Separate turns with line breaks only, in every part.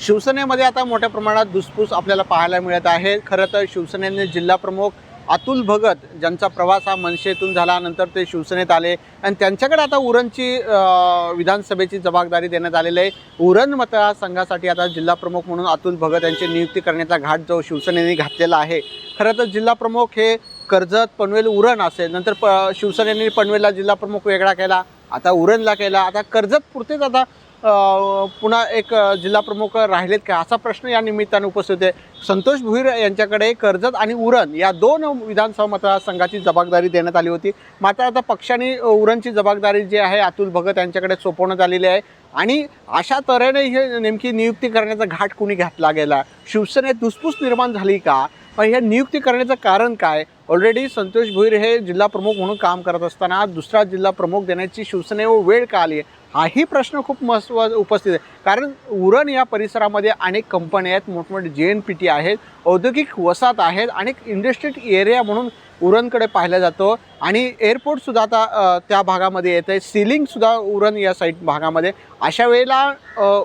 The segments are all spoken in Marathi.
शिवसेनेमध्ये आता मोठ्या प्रमाणात धुसफूस आपल्याला पाहायला मिळत आहे. खरं तर शिवसेनेने जिल्हा प्रमुख अतुल भगत ज्यांचा प्रवास हा मनसेतून झाला नंतर ते शिवसेनेत आले. आणि त्यांच्याकडे आता उरणची विधानसभेची जबाबदारी देण्यात आलेली आहे. उरण मतदारसंघासाठी आता जिल्हा प्रमुख म्हणून अतुल भगत यांची नियुक्ती करण्याचा घाट जो शिवसेनेने घातलेला आहे. खरं तर जिल्हा प्रमुख हे कर्जत पनवेल उरण असेल नंतर प शिवसेनेने पनवेलला जिल्हा प्रमुख वेगळा केला आता उरणला केला. आता कर्जत पुरतेच आता पुन्हा एक जिल्हाप्रमुख राहिलेत का? असा प्रश्न या निमित्ताने उपस्थित आहे. संतोष भुईर यांच्याकडे कर्जत आणि उरण या दोन विधानसभा मतदारसंघाची जबाबदारी देण्यात आली होती. मात्र आता पक्षाने उरणची जबाबदारी जी आहे अतुल भगत यांच्याकडे सोपवण्यात आलेली आहे. आणि अशा तऱ्हेने हे नेमकी नियुक्ती करण्याचा घाट कुणी घातला गेला? शिवसेनेत धुसफूस निर्माण झाली का? पण नियुक्ती करण्याचं कारण काय? ऑलरेडी संतोष भुईर हे जिल्हा प्रमुख म्हणून काम करत असताना दुसरा जिल्हा प्रमुख देण्याची शिवसेनेवर वेळ का आली आहे? हाही प्रश्न खूप महत्त्व उपस्थित आहे. कारण उरण या परिसरामध्ये अनेक कंपन्या आहेत मोठमोठे जे एन पी टी आहेत औद्योगिक वसाहत आहेत अनेक इंडस्ट्रियल एरिया म्हणून उरणकडे पाहिला जातो. आणि एअरपोर्टसुद्धा आता त्या भागामध्ये येतं आहे सिलिंगसुद्धा उरण या साईड भागामध्ये. अशा वेळेला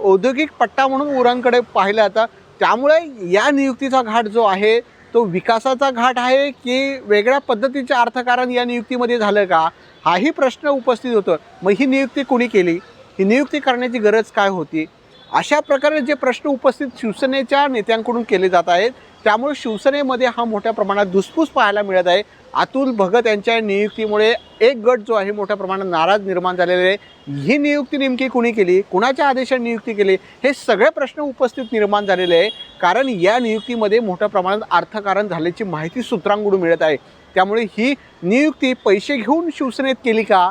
औद्योगिक पट्टा म्हणून उरणकडे पाहिलं जातं. त्यामुळे या नियुक्तीचा घाट जो आहे तो विकासाचा घाट आहे की वेगळ्या पद्धतीचे अर्थकारण या नियुक्तीमध्ये झालं का हाही प्रश्न उपस्थित होतो. मग ही नियुक्ती कुणी केली? ही नियुक्ती करण्याची गरज काय होती? अशा प्रकारे जे प्रश्न उपस्थित शिवसेनेच्या नेत्यांकडून केले जात आहेत त्यामुळे शिवसेनेमध्ये हा मोठ्या प्रमाणात धुसफूस पाहायला मिळत आहे. अतुल भगत यांच्या नियुक्तीमुळे एक गट जो आहे मोठ्या प्रमाणात नाराज निर्माण झालेले आहे. ही नियुक्ती नेमकी कुणी केली? कुणाच्या आदेशाने नियुक्ती केली? हे सगळे प्रश्न उपस्थित निर्माण झालेले आहे. कारण या नियुक्तीमध्ये मोठ्या प्रमाणात अर्थकारण झाल्याची माहिती सूत्रांकडून मिळत आहे. त्यामुळे ही नियुक्ती पैसे घेऊन शिवसेनेत केली का?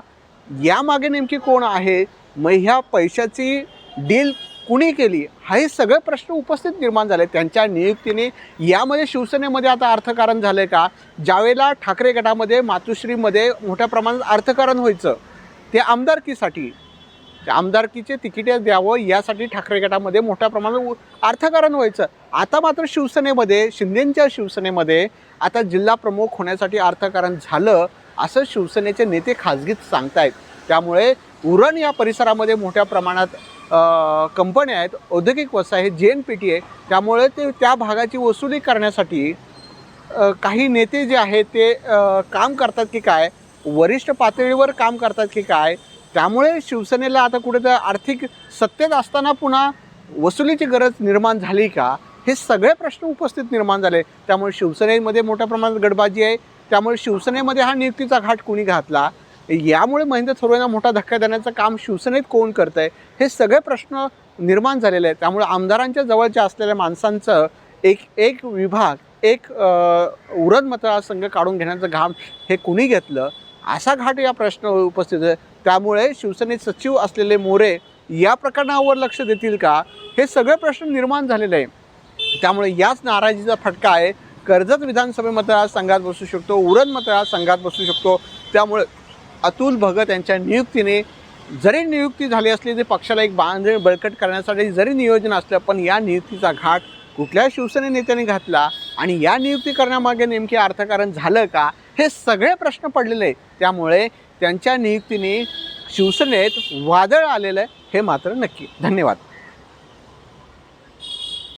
यामागे नेमकी कोण आहे? मग ह्या पैशाची डील कुणी केली? हा हे सगळे प्रश्न उपस्थित निर्माण झाले. त्यांच्या नियुक्तीने यामध्ये शिवसेनेमध्ये आता अर्थकारण झालं का? ज्यावेळेला ठाकरे गटामध्ये मातुश्रीमध्ये मोठ्या प्रमाणात अर्थकारण व्हायचं ते आमदारकीसाठी आमदारकीचे तिकिटे द्यावं यासाठी ठाकरे गटामध्ये मोठ्या प्रमाणात उ- अर्थकारण व्हायचं. आता मात्र शिवसेनेमध्ये शिंदेंच्या शिवसेनेमध्ये आता जिल्हा प्रमुख होण्यासाठी अर्थकारण झालं असं शिवसेनेचे नेते खाजगीत सांगतायत. त्यामुळे उरण या परिसरामध्ये मोठ्या प्रमाणात कंपन्या आहेत औद्योगिक वसाहत आहे जे एन पी टी आहे. त्यामुळे ते त्या भागाची वसुली करण्यासाठी काही नेते जे आहेत ते काम करतात की काय? वरिष्ठ पातळीवर काम करतात की काय? त्यामुळे शिवसेनेला आता कुठेतरी आर्थिक सत्तेत असताना पुन्हा वसुलीची गरज निर्माण झाली का? हे सगळे प्रश्न उपस्थित निर्माण झाले. त्यामुळे शिवसेनेमध्ये मोठ्या प्रमाणात गडबाजी आहे. त्यामुळे शिवसेनेमध्ये हा नियुक्तीचा घाट कुणी घातला? यामुळे महेंद्र थोरवेंना मोठा धक्का देण्याचं काम शिवसेनेत कोण करतं आहे हे सगळे प्रश्न निर्माण झालेले आहेत. त्यामुळे आमदारांच्या जवळच्या असलेल्या माणसांचं एक एक विभाग एक अ, उरण मतदारसंघ काढून घेण्याचं घाम हे कुणी घेतलं? असा घाट या प्रश्न उपस्थित आहे. त्यामुळे शिवसेनेत सचिव असलेले मोरे या प्रकरणावर लक्ष देतील का? हे सगळे प्रश्न निर्माण झालेले आहे त्यामुळे याच नाराजीचा फटका आहे. कर्जत विधानसभे मतदारसंघात बसू शकतो उरण मतदारसंघात बसू शकतो. त्यामुळे अतुल भगत यांच्या नियुक्तीने जरी नियुक्ती झाली असली तरी पक्षाला एक बांधणी बळकट करण्यासाठी जरी नियोजन असलं पण या नियुक्तीचा घाट कुठल्या शिवसेने नेत्याने घातला आणि या नियुक्ती करण्यामागे नेमके अर्थकारण झालं का हे सगळे प्रश्न पडलेले आहेत. त्यामुळे त्यांच्या नियुक्तीने शिवसेनेत वादळ आलेलं आहे हे मात्र नक्की. धन्यवाद.